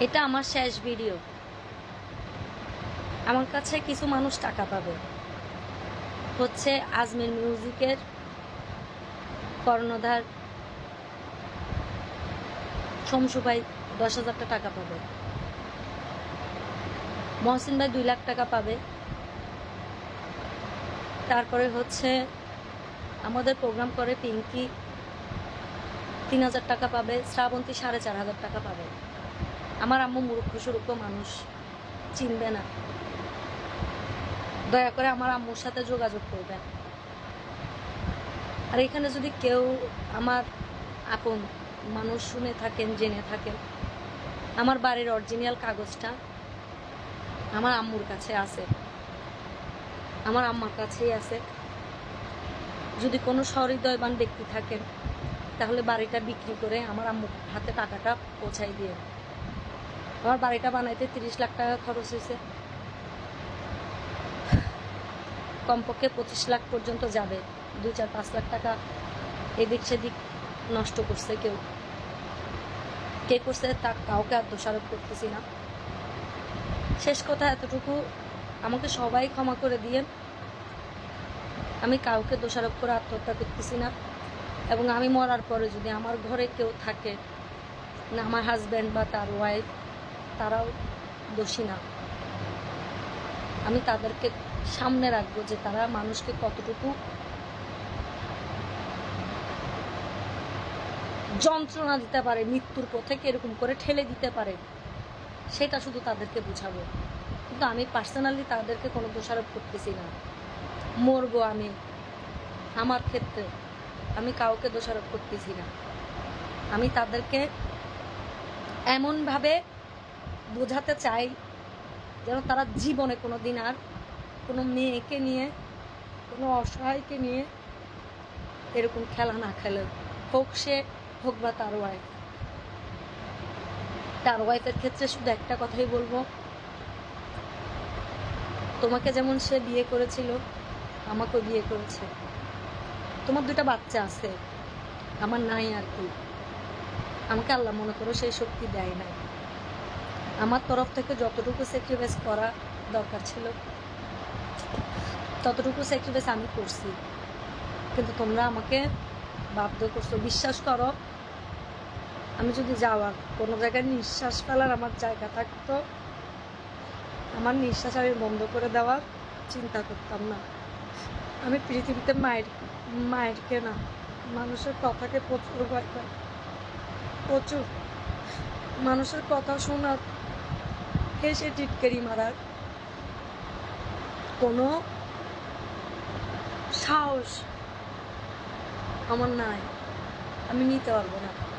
এটা আমার শেষ ভিডিও আমার কাছে কিছু মানুষ টাকা পাবে। হচ্ছে আজমির মিউজিকের কর্ণধার শমসু ভাই দশ হাজারটা টাকা পাবে। মহসিন ভাই দুই লাখ টাকা পাবে। তারপরে হচ্ছে আমাদের প্রোগ্রাম করে পিঙ্কি তিন হাজার টাকা পাবে। শ্রাবন্তী সাড়ে চার হাজার টাকা পাবে। আমার আম্মু মূর্খ সুরূপ মানুষ, চিনবে না। দয়া করে আমার আম্মুর সাথে যোগাযোগ করবেন। আর এখানে যদি কেউ আমার আপন মানুষ শুনে থাকেন, জেনে থাকেন, আমার বাড়ির অরিজিনাল কাগজটা আমার আম্মুর কাছে আছে। আমার আম্মার কাছেই আছে। যদি কোনো সহৃদয়বান ব্যক্তি থাকেন, তাহলে বাড়িটা বিক্রি করে আমার আম্মুর হাতে টাকাটা পৌঁছাই দিয়ে আমার বাড়িটা বানাইতে তিরিশ লাখ টাকা খরচ হয়েছে। কমপক্ষে পঁচিশ লাখ পর্যন্ত যাবে। দুই চার পাঁচ লাখ টাকা এদিক সেদিক নষ্ট করছে কেউ। কে করছে তা কাউকে আর দোষারোপ করতেছি না। শেষ কথা এতটুকু। আমাকে সবাই ক্ষমা করে দিয়ে আমি কাউকে দোষারোপ করে আত্মহত্যা করতেছি না। এবং আমি মরার পরে যদি আমার ঘরে কেউ থাকে, না আমার হাজব্যান্ড বা তার ওয়াইফ তারাও দোষী না। আমি তাদেরকে সামনে রাখব যে তারা মানুষকে কতটুকু যন্ত্রণা দিতে পারে, মৃত্যুর পথে এরকম করে ঠেলে দিতে পারে, সেটা শুধু তাদেরকে বুঝাবো। কিন্তু আমি পার্সোনালি তাদেরকে কোনো দোষারোপ করতেছি না। মরবো আমি, আমার ক্ষেত্রে আমি কাউকে দোষারোপ করতেছি না। আমি তাদেরকে এমনভাবে বোঝাতে চাই যেন তারা জীবনে কোনো দিন আর কোনো মেয়েকে নিয়ে, কোনো অসহায়কে নিয়ে এরকম খেলা না খেলে। হোক সে, হোক বা তার ওয়াইফ তার ওয়াইফের ক্ষেত্রে শুধু একটা কথাই বলব। তোমাকে যেমন সে বিয়ে করেছিল, আমাকেও বিয়ে করেছে। তোমার দুটা বাচ্চা আছে, আমার নাই আর কি। আমাকে আল্লাহ মনে করো সেই শক্তি দেয় নাই। আমার তরফ থেকে যতটুকু স্যাক্রিফাইস করা দরকার ছিল, ততটুকু স্যাক্রিফাইস আমি করছি। কিন্তু তোমরা আমাকে বাধ্য করছ। বিশ্বাস করো, আমি যদি যাওয়ার, কোনো জায়গায় নিঃশ্বাস ফেলার আমার জায়গা থাকতো, আমার নিঃশ্বাস আমি বন্ধ করে দেওয়ার চিন্তা করতাম না। আমি পৃথিবীতে মায়ের মায়েরকে না মানুষের কথাকে প্রচুর ভয় পাই। প্রচুর। মানুষের কথা শোনার হেসে টিটকারি মারার কোনো সাহস আমার নাই। আমি নিতে পারব না।